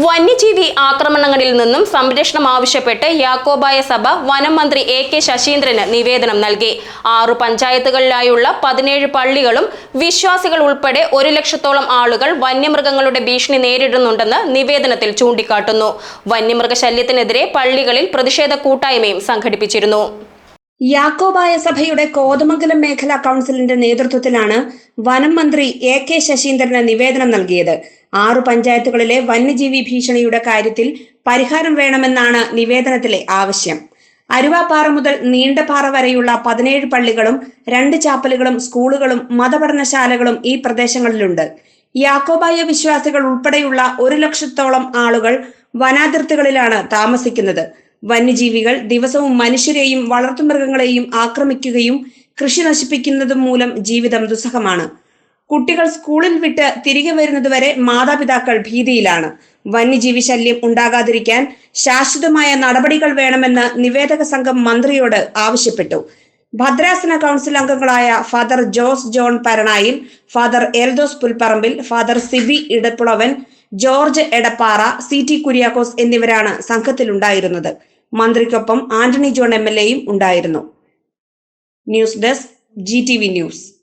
വന്യജീവി ആക്രമണങ്ങളിൽ നിന്നും സംരക്ഷണം ആവശ്യപ്പെട്ട് യാക്കോബായ സഭ വനം മന്ത്രി എ കെ ശശീന്ദ്രന് നിവേദനം നൽകി. ആറു പഞ്ചായത്തുകളിലായുള്ള പതിനേഴ് പള്ളികളും വിശ്വാസികൾ ഉൾപ്പെടെ ഒരു ലക്ഷത്തോളം ആളുകൾ വന്യമൃഗങ്ങളുടെ ഭീഷണി നേരിടുന്നുണ്ടെന്ന് നിവേദനത്തിൽ ചൂണ്ടിക്കാട്ടുന്നു. വന്യമൃഗശല്യത്തിനെതിരെ പള്ളികളിൽ പ്രതിഷേധ കൂട്ടായ്മയും സംഘടിപ്പിച്ചിരുന്നു. യാക്കോബായ സഭയുടെ കോതമംഗലം മേഖലാ കൗൺസിലിന്റെ നേതൃത്വത്തിലാണ് വനം മന്ത്രി എ കെ ശശീന്ദ്രന് നിവേദനം നൽകിയത്. ആറു പഞ്ചായത്തുകളിലെ വന്യജീവി ഭീഷണിയുടെ കാര്യത്തിൽ പരിഹാരം വേണമെന്നാണ് നിവേദനത്തിലെ ആവശ്യം. അരുവാപ്പാറ മുതൽ നീണ്ടപാറ വരെയുള്ള പതിനേഴ് പള്ളികളും രണ്ട് ചാപ്പലുകളും സ്കൂളുകളും മതപഠനശാലകളും ഈ പ്രദേശങ്ങളിലുണ്ട്. യാക്കോബായ വിശ്വാസികൾ ഉൾപ്പെടെയുള്ള ഒരു ലക്ഷത്തോളം ആളുകൾ വനാതിർത്തികളിലാണ് താമസിക്കുന്നത്. വന്യജീവികൾ ദിവസവും മനുഷ്യരെയും വളർത്തുമൃഗങ്ങളെയും ആക്രമിക്കുകയും കൃഷി നശിപ്പിക്കുന്നതും മൂലം ജീവിതം ദുസ്സഹമാണ്. കുട്ടികൾ സ്കൂളിൽ വിട്ട് തിരികെ വരുന്നതുവരെ മാതാപിതാക്കൾ ഭീതിയിലാണ്. വന്യജീവി ശല്യം ഉണ്ടാകാതിരിക്കാൻ ശാശ്വതമായ നടപടികൾ വേണമെന്ന് നിവേദക സംഘം മന്ത്രിയോട് ആവശ്യപ്പെട്ടു. ഭദ്രാസന കൗൺസിൽ അംഗങ്ങളായ Father Jose John Paranayil Father Eldhose Pulpparambil Father Sibi Edappulavan George Edappara C T Kuriakose എന്നിവരാണ് സംഘത്തിലുണ്ടായിരുന്നത്. മന്ത്രിക്കൊപ്പം ആന്റണി ജോൺ എം എൽ എയും ഉണ്ടായിരുന്നു. News desk G T V news.